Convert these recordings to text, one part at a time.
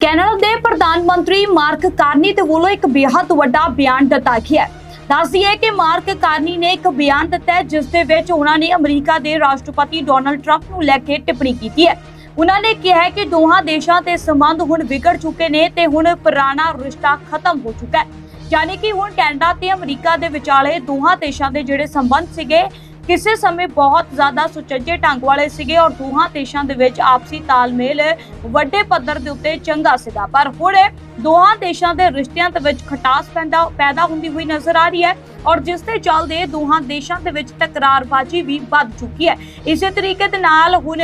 Canada ਦੇ ਪ੍ਰਧਾਨ ਮੰਤਰੀ ਮਾਰਕ ਕਾਰਨੀ ਦੇ ਵੱਲੋਂ ਇੱਕ ਬੇहद ਵੱਡਾ ਬਿਆਨ ਦਿੱਤਾ ਗਿਆ ਹੈ। ਦੱਸਦੀ ਹੈ ਕਿ ਮਾਰਕ ਕਾਰਨੀ ਨੇ ਇੱਕ ਬਿਆਨ ਦਿੱਤਾ ਹੈ, ਜਿਸ ਦੇ ਵਿੱਚ ਉਹਨਾਂ ਨੇ ਅਮਰੀਕਾ ਦੇ ਰਾਸ਼ਟਰਪਤੀ ਡੋਨਲਡ ਟਰੰਪ ਨੂੰ ਲੈ ਕੇ ਟਿੱਪਣੀ ਕੀਤੀ ਹੈ। ਉਹਨਾਂ ਨੇ ਕਿਹਾ ਹੈ ਕਿ ਦੋਹਾਂ ਦੇਸ਼ਾਂ ਦੇ ਸੰਬੰਧ ਹੁਣ ਵਿਗੜ ਚੁੱਕੇ ਨੇ ਤੇ ਹੁਣ ਪੁਰਾਣਾ ਰਿਸ਼ਤਾ ਖਤਮ ਹੋ ਚੁੱਕਾ ਹੈ। ਯਾਨੀ ਕਿ ਹੁਣ ਕੈਨੇਡਾ ਤੇ ਅਮਰੀਕਾ ਦੇ ਵਿਚਾਲੇ ਦੋਹਾਂ ਦੇਸ਼ਾਂ ਦੇ ਜਿਹੜੇ ਸੰਬੰਧ ਸੀਗੇ ਕਿਸੇ ਸਮੇਂ ਬਹੁਤ ਜ਼ਿਆਦਾ ਸੁਚੱਜੇ ਢੰਗ ਵਾਲੇ ਸੀਗੇ ਔਰ ਦੋਹਾਂ ਦੇਸ਼ਾਂ ਦੇ ਵਿੱਚ ਆਪਸੀ ਤਾਲਮੇਲ ਵੱਡੇ ਪੱਧਰ ਦੇ ਉੱਤੇ ਚੰਗਾ ਸੀਗਾ। ਪਰ ਹੁਣ ਦੋਹਾਂ ਦੇਸ਼ਾਂ ਦੇ ਰਿਸ਼ਤਿਆਂ ਦੇ ਵਿੱਚ ਖਟਾਸ ਪੈਂਦਾ ਪੈਦਾ ਹੁੰਦੀ ਹੋਈ ਨਜ਼ਰ ਆ ਰਹੀ ਹੈ। ਔਰ ਜਿਸ ਦੇ ਚੱਲਦੇ ਦੋਹਾਂ ਦੇਸ਼ਾਂ ਦੇ ਵਿੱਚ ਤਕਰਾਰਬਾਜ਼ੀ ਵੀ ਵੱਧ ਚੁੱਕੀ ਹੈ। ਇਸੇ ਤਰੀਕੇ ਦੇ ਨਾਲ ਹੁਣ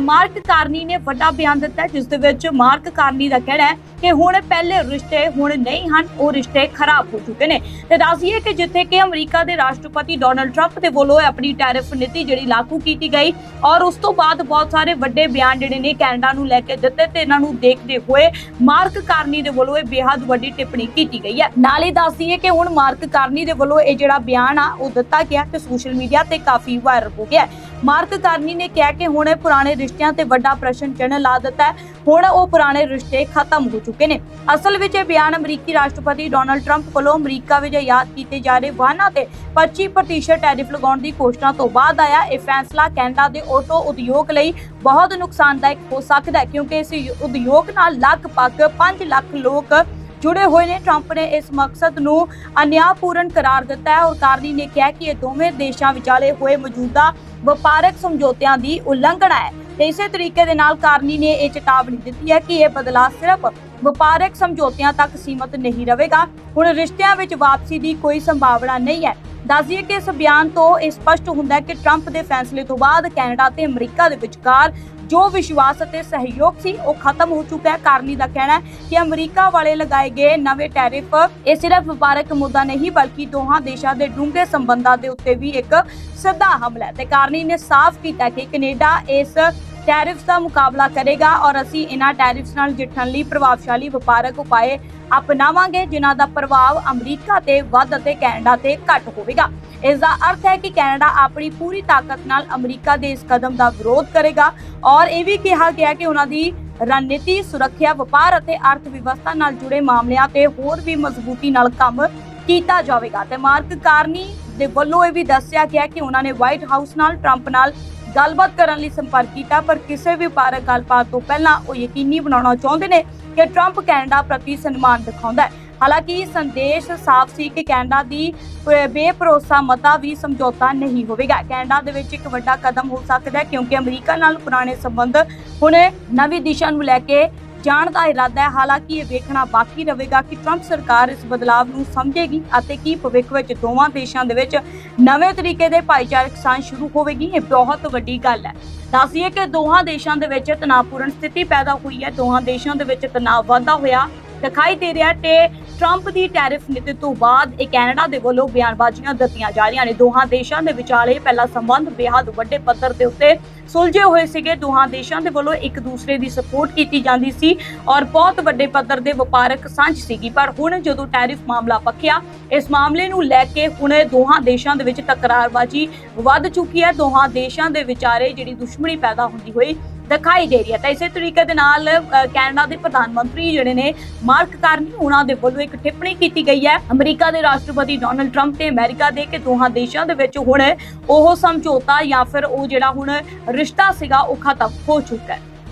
ਮਾਰਕ ਕਾਰਨੀ ਨੇ ਵੱਡਾ ਬਿਆਨ ਦਿੱਤਾ, ਜਿਸ ਦੇ ਵਿੱਚ ਮਾਰਕ ਕਾਰਨੀ ਦਾ ਕਹਿਣਾ ਹੈ ਕਿ ਹੁਣ ਪਹਿਲੇ ਰਿਸ਼ਤੇ ਹੁਣ ਨਹੀਂ ਹਨ, ਉਹ ਰਿਸ਼ਤੇ ਖਰਾਬ ਹੋ ਚੁੱਕੇ ਨੇ। ਤੇ ਦੱਸੀਏ ਕਿ ਜਿੱਥੇ ਕਿ ਅਮਰੀਕਾ ਦੇ ਰਾਸ਼ਟਰਪਤੀ ਡੋਨਲਡ ਟਰੰਪ ਦੇ ਵੱਲੋਂ ਆਪਣੀ ਟੈਰਿਫ ਨੀਤੀ ਜਿਹੜੀ ਲਾਗੂ ਕੀਤੀ ਗਈ ਔਰ ਉਸ ਤੋਂ ਬਾਅਦ ਬਹੁਤ ਸਾਰੇ ਵੱਡੇ ਬਿਆਨ ਜਿਹੜੇ ਨੇ ਕੈਨੇਡਾ ਨੂੰ ਲੈ ਕੇ ਦਿੱਤੇ ਤੇ ਇਹਨਾਂ ਨੂੰ ਦੇਖਦੇ ਹੋਏ ਮਾਰਕ ਕਾਰਨੀ ਦੇ ਵੱਲੋਂ ਇਹ ਬੇहद ਵੱਡੀ ਟਿੱਪਣੀ ਕੀਤੀ ਗਈ ਹੈ। ਨਾਲ ਹੀ ਦੱਸਦੀਏ ਕਿ ਹੁਣ ਮਾਰਕ ਕਾਰਨੀ ਦੇ ਵੱਲੋਂ ਇਹ ਜਿਹੜਾ ਬਿਆਨ ਆ ਉਹ ਦਿੱਤਾ ਗਿਆ ਤੇ ਸੋਸ਼ਲ ਮੀਡੀਆ ਤੇ ਕਾਫੀ ਵਾਇਰਲ ਹੋ ਗਿਆ ਮਾਰਕ ਕਾਰਨੀ ਨੇ ਕਿਹਾ ਕਿ ਹੁਣ ਇਹ ਪੁਰਾਣੇ ਰਿਸ਼ਤਿਆਂ ਤੇ ਵੱਡਾ ਪ੍ਰਸ਼ਨ ਚਿੰਨ੍ਹ ਲਾ ਦਿੱਤਾ ਹੈ। ਹੁਣ ਉਹ ਪੁਰਾਣੇ ਰਿਸ਼ਤੇ ਖਤਮ ਹੋ ਚੁੱਕੇ ਨੇ। ਅਸਲ ਵਿੱਚ ਇਹ ਬਿਆਨ ਅਮਰੀਕੀ ਰਾਸ਼ਟਰਪਤੀ ਡੋਨਲਡ ਟਰੰਪ ਵੱਲੋਂ ਅਮਰੀਕਾ ਵਿੱਚ ਯਾਦ ਕੀਤੇ ਜਾ ਰਹੇ ਵਾਹਨਾਂ ਤੇ 25% ਟੈਰਿਫ ਲਗਾਉਣ ਦੀ ਘੋਸ਼ਣਾ ਤੋਂ ਬਾਅਦ ਆਇਆ। ਇਹ ਫੈਸਲਾ ਕੈਨੇਡਾ ਦੇ ਆਟੋ ਉਦਯੋਗ ਲਈ ਬਹੁਤ ਨੁਕਸਾਨਦਾਇਕ ਹੋ ਸਕਦਾ ਹੈ, ਕਿਉਂਕਿ ਇਸ ਉਦਯੋਗ ਨਾਲ ਲਗਭਗ 5 ਲੱਖ ਲੋਕ ਜੁੜੇ ਹੋਏ ਨੇ। ਟਰੰਪ ਨੇ ਇਸ ਮਕਸਦ ਨੂੰ ਅਨਿਆਪੂਰਨ ਕਰਾਰ ਦਿੱਤਾ ਹੈ ਔਰ ਕਾਰਨੀ ਨੇ ਕਿਹਾ ਕਿ ਇਹ ਦੋਵੇਂ ਦੇਸ਼ਾਂ ਵਿਚਾਲੇ ਹੋਏ ਮੌਜੂਦਾ ਵਪਾਰਕ ਸਮਝੌਤਿਆਂ ਦੀ ਉਲੰਘਣਾ ਹੈ। ਤੇ ਇਸੇ ਤਰੀਕੇ ਦੇ ਨਾਲ ਕਾਰਨੀ ਨੇ ਇਹ ਚੇਤਾਵਨੀ ਦਿੱਤੀ ਹੈ ਕਿ ਇਹ ਬਦਲਾਅ ਸਿਰਫ ਵਪਾਰਕ ਸਮਝੌਤਿਆਂ ਤੱਕ ਸੀਮਤ ਨਹੀਂ ਰਹੇਗਾ। ਹੁਣ ਰਿਸ਼ਤਿਆਂ ਵਿੱਚ ਵਾਪਸੀ ਦੀ ਕੋਈ ਸੰਭਾਵਨਾ ਨਹੀਂ ਹੈ। ਦੱਸਦੀਏ ਕਿ ਇਸ ਬਿਆਨ ਤੋਂ ਇਹ ਸਪਸ਼ਟ ਹੁੰਦਾ ਹੈ ਕਿ ਟਰੰਪ ਦੇ ਫੈਸਲੇ ਤੋਂ ਬਾਅਦ ਕੈਨੇਡਾ ਤੇ ਅਮਰੀਕਾ ਦੇ ਵਿਚਕਾਰ ਜੋ ਵਿਸ਼ਵਾਸ ਅਤੇ ਸਹਿਯੋਗ ਸੀ, ਉਹ ਖਤਮ ਹੋ ਚੁੱਕਾ ਹੈ। ਕਾਰਨੀ ਦਾ ਕਹਿਣਾ ਹੈ ਕਿ ਅਮਰੀਕਾ ਵਾਲੇ ਲਗਾਏ ਗਏ ਨਵੇਂ ਟੈਰਿਫ, ਇਹ ਸਿਰਫ ਵਪਾਰਕ ਮੁੱਦਾ ਨਹੀਂ, ਬਲਕਿ ਦੋਹਾਂ ਦੇਸ਼ਾਂ ਦੇ ਡੂੰਘੇ ਸੰਬੰਧਾਂ ਦੇ ਉੱਤੇ ਵੀ ਇੱਕ ਸਿੱਧਾ ਹਮਲਾ ਹੈ। ਤੇ ਕਾਰਨੀ ਨੇ ਸਾਫ਼ ਕੀਤਾ ਕਿ ਕੈਨੇਡਾ ਇਸ ਟੈਰਿਫਸ ਦਾ ਮੁਕਾਬਲਾ ਕਰੇਗਾ ਔਰ ਅਸੀਂ ਇਹਨਾਂ ਟੈਰਿਫਸ ਨਾਲ ਜਿੱਠਣ ਲਈ ਪ੍ਰਭਾਵਸ਼ਾਲੀ ਵਪਾਰਕ ਉਪਾਏ ਅਪਣਾਵਾਂਗੇ, ਜਿਨ੍ਹਾਂ ਦਾ ਪ੍ਰਭਾਵ ਅਮਰੀਕਾ ਤੇ ਵੱਧ ਅਤੇ ਕੈਨੇਡਾ ਤੇ ਘੱਟ ਹੋਵੇਗਾ। ਇਸ ਦਾ ਅਰਥ ਹੈ ਕਿ ਕੈਨੇਡਾ ਆਪਣੀ ਪੂਰੀ ਤਾਕਤ ਨਾਲ ਅਮਰੀਕਾ ਦੇ ਇਸ ਕਦਮ ਦਾ ਵਿਰੋਧ ਕਰੇਗਾ ਔਰ ਇਹ ਵੀ ਕਿਹਾ ਗਿਆ ਕਿ ਉਹਨਾਂ ਦੀ ਰਣਨੀਤੀ, ਸੁਰੱਖਿਆ, ਵਪਾਰ ਅਤੇ ਅਰਥ ਵਿਵਸਥਾ ਨਾਲ ਜੁੜੇ ਮਾਮਲਿਆਂ ਤੇ ਹੋਰ ਵੀ ਮਜ਼ਬੂਤੀ ਨਾਲ ਕੰਮ ਕੀਤਾ ਜਾਵੇਗਾ। ਤੇ ਮਾਰਕ ਕਾਰਨੀ ਦੇ ਵੱਲੋਂ ਇਹ ਵੀ ਦੱਸਿਆ ਗਿਆ ਕਿ ਉਹਨਾਂ ਨੇ ਵਾਈਟ ਹਾਊਸ ਨਾਲ, ਟਰੰਪ ਨਾਲ ਗੱਲਬਾਤ ਕਰਨ ਲਈ ਸੰਪਰਕ ਕੀਤਾ, ਪਰ ਕਿਸੇ ਵੀ ਵਪਾਰਕ ਗੱਲਬਾਤ ਤੋਂ ਪਹਿਲਾਂ ਉਹ ਯਕੀਨੀ ਬਣਾਉਣਾ ਚਾਹੁੰਦੇ ਨੇ ਕਿ ਟਰੰਪ ਕੈਨੇਡਾ ਪ੍ਰਤੀ ਸਨਮਾਨ ਦਿਖਾਉਂਦਾ ਹੈ। ਹਾਲਾਂਕਿ ਸੰਦੇਸ਼ ਸਾਫ਼ ਸੀ ਕਿ ਕੈਨੇਡਾ ਦੀ ਪ- ਬੇਭਰੋਸਾ ਮਤਾ ਵੀ ਸਮਝੌਤਾ ਨਹੀਂ ਹੋਵੇਗਾ। ਕੈਨੇਡਾ ਦੇ ਵਿੱਚ ਇੱਕ ਵੱਡਾ ਕਦਮ ਹੋ ਸਕਦਾ ਹੈ ਕਿਉਂਕਿ ਅਮਰੀਕਾ ਨਾਲ ਪੁਰਾਣੇ ਸੰਬੰਧ ਹੁਣ ਨਵੀਂ ਦਿਸ਼ਾ ਨੂੰ ਲੈ ਕੇ ਜਾਣ ਦਾ ਇਰਾਦਾ ਹੈ। ਹਾਲਾਂਕਿ ਇਹ ਵੇਖਣਾ ਬਾਕੀ ਰਹੇਗਾ ਕਿ ਟਰੰਪ ਸਰਕਾਰ ਇਸ ਬਦਲਾਵ ਨੂੰ ਸਮਝੇਗੀ ਅਤੇ ਕੀ ਭਵਿੱਖ ਵਿੱਚ ਦੋਵਾਂ ਦੇਸ਼ਾਂ ਦੇ ਵਿੱਚ ਨਵੇਂ ਤਰੀਕੇ ਦੇ ਭਾਈਚਾਰਕ ਸਾਂਝ ਸ਼ੁਰੂ ਹੋਵੇਗੀ, ਇਹ ਬਹੁਤ ਵੱਡੀ ਗੱਲ ਹੈ। ਦੱਸੀਏ ਕਿ ਦੋਹਾਂ ਦੇਸ਼ਾਂ ਦੇ ਵਿੱਚ ਤਣਾਅਪੂਰਨ ਸਥਿਤੀ ਪੈਦਾ ਹੋਈ ਹੈ। ਦੋਹਾਂ ਦੇਸ਼ਾਂ ਦੇ ਵਿੱਚ ਤਣਾਅ ਵਾਧਾ ਹੋਇਆ। ਦਿਖਾਈ ਦੇ ਰਿਹਾ ਤੇ ਟਰੰਪ ਦੀ ਟੈਰਿਫ ਨੀਤੀ ਤੋਂ ਬਾਅਦ ਇਹ ਕੈਨੇਡਾ ਦੇ ਵੱਲੋਂ ਬਿਆਨਬਾਜ਼ੀਆਂ ਦਿੱਤੀਆਂ ਜਾ ਰਹੀਆਂ ਨੇ। ਦੋਹਾਂ ਦੇਸ਼ਾਂ ਦੇ ਵਿਚਾਲੇ ਪਹਿਲਾ ਸੰਬੰਧ ਬੇहद ਵੱਡੇ ਪੱਧਰ ਦੇ ਉੱਤੇ ਸੁਲਝੇ ਹੋਏ ਸੀਗੇ। ਦੋਹਾਂ ਦੇਸ਼ਾਂ ਦੇ ਵੱਲੋਂ ਇੱਕ ਦੂਸਰੇ ਦੀ ਸਪੋਰਟ ਕੀਤੀ ਜਾਂਦੀ ਸੀ ਔਰ ਬਹੁਤ ਵੱਡੇ ਪੱਧਰ ਦੇ ਵਪਾਰਕ ਸਾਂਝ ਸੀਗੀ। ਪਰ ਹੁਣ ਜਦੋਂ ਟੈਰਿਫ ਮਾਮਲਾ ਪੱਖਿਆ ਇਸ ਮਾਮਲੇ ਨੂੰ ਲੈ ਕੇ ਹੁਣ ਦੋਹਾਂ ਦੇਸ਼ਾਂ ਦੇ ਵਿੱਚ ਤਕਰਾਰਬਾਜ਼ੀ ਵੱਧ ਚੁੱਕੀ ਹੈ। ਦੋਹਾਂ ਦੇਸ਼ਾਂ ਦੇ ਵਿਚਾਰੇ ਜਿਹੜੀ ਦੁਸ਼ਮਣੀ ਪੈਦਾ ਹੁੰਦੀ ਹੋਈ ਦਿਖਾਈ ਦੇ ਰਹੀ ਹੈ। ਤਾਂ ਇਸੇ ਤਰੀਕੇ ਦੇ ਨਾਲ ਕੈਨੇਡਾ ਦੇ ਪ੍ਰਧਾਨ ਮੰਤਰੀ ਜਿਹੜੇ ਨੇ, ਮਾਰਕ ਕਾਰਨੀ ਉਹਨਾਂ ਦੇ ਵੱਲੋਂ ਇੱਕ ਟਿੱਪਣੀ ਕੀਤੀ ਗਈ ਹੈ। ਅਮਰੀਕਾ ਦੇ ਰਾਸ਼ਟਰਪਤੀ ਡੋਨਲਡ ਟਰੰਪ ਤੇ ਅਮਰੀਕਾ ਦੇ ਕਿ ਦੋਹਾਂ ਦੇਸ਼ਾਂ ਦੇ ਵਿੱਚ ਹੁਣ ਉਹ ਸਮਝੌਤਾ ਜਾਂ ਫਿਰ ਉਹ ਜਿਹੜਾ ਹੁਣ ਰਿਸ਼ਤਾ ਸੀਗਾ, ਉਹ ਖਤਮ ਹੋ ਚੁੱਕਾ ਹੈ।